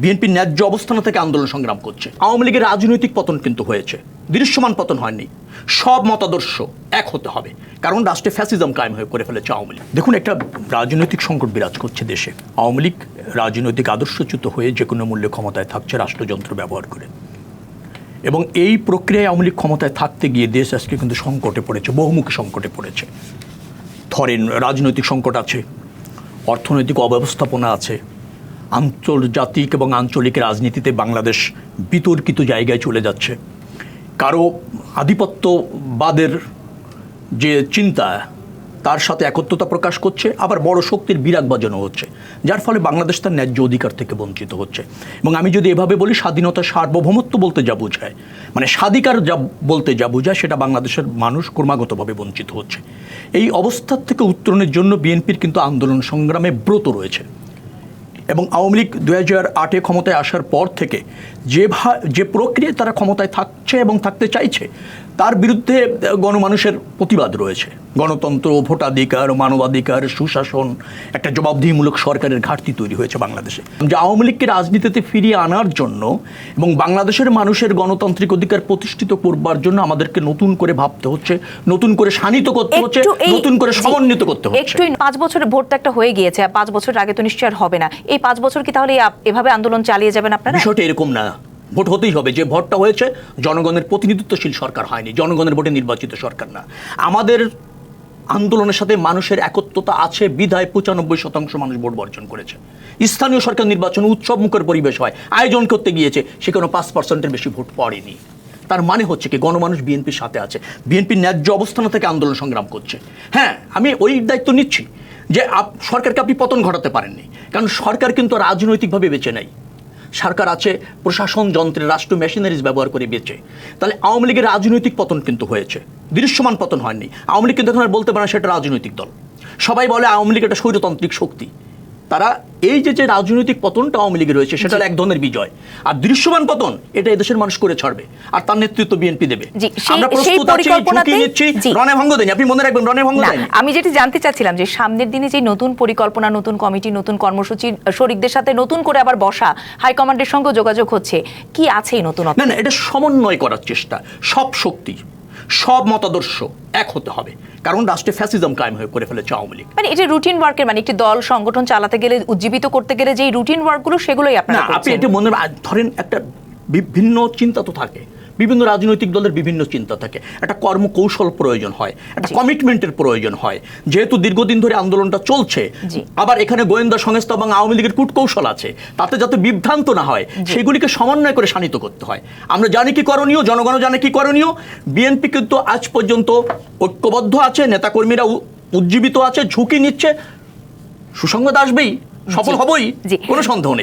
BNP ন্যায্য অবস্থান থেকে আন্দোলন সংগ্রাম করছে। আওয়ামী লীগের রাজনৈতিক পতন কিন্তু হয়েছে। দৃশ্যমান পতন হয়নি। সব মতাদর্শ এক হতে হবে, কারণ রাষ্ট্রে ফ্যাসিজম কায়েম হয়ে করে ফেলেছে আওয়ামী লীগ। দেখুন, একটা রাজনৈতিক সংকট বিরাজ করছে দেশে। আওয়ামী লীগ রাজনৈতিক আদর্শচ্যুত হয়ে যে কোনো মূল্যে ক্ষমতায় থাকছে রাষ্ট্রযন্ত্র ব্যবহার করে। এবং এই প্রক্রিয়ায় আওয়ামী লীগ ক্ষমতায় থাকতে গিয়ে দেশ আজকে কিন্তু সংকটে পড়েছে, বহুমুখী সংকটে পড়েছে। ধরেন, রাজনৈতিক সংকট আছে, অর্থনৈতিক অব্যবস্থাপনা আছে আন্তর্জাতিক এবং আঞ্চলিক রাজনীতিতে বাংলাদেশ বিতর্কিত জায়গায় চলে যাচ্ছে। কারও আধিপত্যবাদের যে চিন্তা, তার সাথে একত্রতা প্রকাশ করছে, আবার বড় শক্তির বিরাগ বাজানো হচ্ছে, যার ফলে বাংলাদেশ তার ন্যায্য অধিকার থেকে বঞ্চিত হচ্ছে। এবং আমি যদি এভাবে বলি, স্বাধীনতা সার্বভৌমত্ব বলতে যা বোঝায় মানে স্বাধিকার যা বলতে যা বোঝায়, সেটা বাংলাদেশের মানুষ ক্রমাগতভাবে বঞ্চিত হচ্ছে। এই অবস্থার থেকে উত্তরণের জন্য বিএনপির কিন্তু আন্দোলন সংগ্রামে ব্রত রয়েছে। এবং আওয়ামী লীগ দু হাজার আটে ক্ষমতায় আসার পর থেকে যে ভা যে প্রক্রিয়ায় তারা ক্ষমতায় থাকছে এবং থাকতে চাইছে তার বিরুদ্ধে গণমানুষের প্রতিবাদ রয়েছে। গণতন্ত্র ভোটাধিকার মানবাধিকার সুশাসন একটা জবাবদিহিমূলক সরকারের ঘাটতি তৈরি হয়েছে বাংলাদেশে। যে আওয়ামী লীগকে রাজনীতিতে ফিরিয়ে আনার জন্য এবং বাংলাদেশের মানুষের গণতান্ত্রিক অধিকার প্রতিষ্ঠিত করবার জন্য আমাদেরকে নতুন করে ভাবতে হচ্ছে নতুন করে শানিত করতে হচ্ছে নতুন করে সমন্বিত করতে হচ্ছে। একটু পাঁচ বছরের ভোট তো একটা হয়ে গিয়েছে আর পাঁচ বছর আগে তো নিশ্চয় আর হবে না। এই পাঁচ বছর কি তাহলে এভাবে আন্দোলন চালিয়ে যাবেন আপনারা? বিষয়টা এরকম না। ভোট হতেই হবে। যে ভোটটা হয়েছে, জনগণের প্রতিনিধিত্বশীল সরকার হয়নি। জনগণের ভোটে নির্বাচিত সরকার না। আমাদের আন্দোলনের সাথে মানুষের একত্রতা আছে, বিধায় পঁচানব্বই শতাংশ মানুষ ভোট বর্জন করেছে। স্থানীয় সরকার নির্বাচন উৎসব মুখের পরিবেশ হয়, আয়োজন করতে গিয়েছে সেখানে পাঁচ পার্সেন্টের বেশি ভোট পড়েনি। তার মানে হচ্ছে কি, গণমানুষ বিএনপির সাথে আছে। বিএনপির ন্যায্য অবস্থান থেকে আন্দোলন সংগ্রাম করছে। হ্যাঁ আমি ওই দায়িত্ব নিচ্ছি যে সরকারকে আপনি পতন ঘটাতে পারেননি। কারণ সরকার কিন্তু রাজনৈতিকভাবে বেঁচে নেই। সরকার আছে, প্রশাসন, যন্ত্রের, রাষ্ট্র, মেশিনারিজ ব্যবহার করে বেঁচে। তাহলে আওয়ামী লীগের রাজনৈতিক পতন কিন্তু হয়েছে। দৃশ্যমান পতন হয়নি। আওয়ামী লীগ কিন্তু এখন আর বলতে পারে সেটা রাজনৈতিক দল। সবাই বলে আওয়ামী লীগ একটা স্বৈরতান্ত্রিক শক্তি। তারা এই যে যে রাজনৈতিক পতনটা আওয়ামী লীগের রয়েছে সেটা এক ধরনের বিজয়। আর দৃশ্যমান পতন এটা এদেশের মানুষ করে ছাড়বে আর তার নেতৃত্ব বিএনপি দেবে। আমরা প্রস্তুত আছি ঝুঁকি নিচ্ছি। রণে ভঙ্গ দেনি আপনি মনে রাখবেন রণে ভঙ্গ দেয়নি আমি যেটি জানতে চাচ্ছিলাম যে সামনের দিনে যে নতুন পরিকল্পনা নতুন কমিটি নতুন কর্মসূচি শরিকদের সাথে নতুন করে আবার বসা হাইকমান্ডের সঙ্গে যোগাযোগ হচ্ছে কি আছে এই নতুন না না এটা সমন্বয় করার চেষ্টা সব শক্তি। সব মতাদর্শ এক হতে হবে। কারণ রাষ্ট্রে ফ্যাসিজম কায়েম হয়ে করে ফেলেছে আওয়ামী লীগ। মানে এটা রুটিন ওয়ার্কের মানে একটি দল সংগঠন চালাতে গেলে উজ্জীবিত করতে গেলে যে রুটিন ওয়ার্কগুলো সেগুলোই আপনার আপনি এটা মনে ধরেন একটা বিভিন্ন চিন্তা তো থাকে। বিভিন্ন রাজনৈতিক দলের বিভিন্ন চিন্তা থাকে। একটা কর্মকৌশল প্রয়োজন হয় একটা কমিটমেন্টের প্রয়োজন হয়। যেহেতু দীর্ঘদিন ধরে আন্দোলনটা চলছে আবার এখানে গোয়েন্দা সংস্থা এবং আওয়ামী লীগের কূটকৌশল আছে তাতে যাতে বিভ্রান্ত না হয় সেগুলিকে সমন্বয় করে শানিত করতে হয়। আমরা জানি কি করণীয় জনগণ জানে কি করণীয়। বিএনপি কিন্তু আজ পর্যন্ত ঐক্যবদ্ধ আছে নেতাকর্মীরা উজ্জীবিত আছে ঝুঁকি নিচ্ছে। সুসংবাদ আসবেই সফল হবই কোনো সন্দেহ নেই।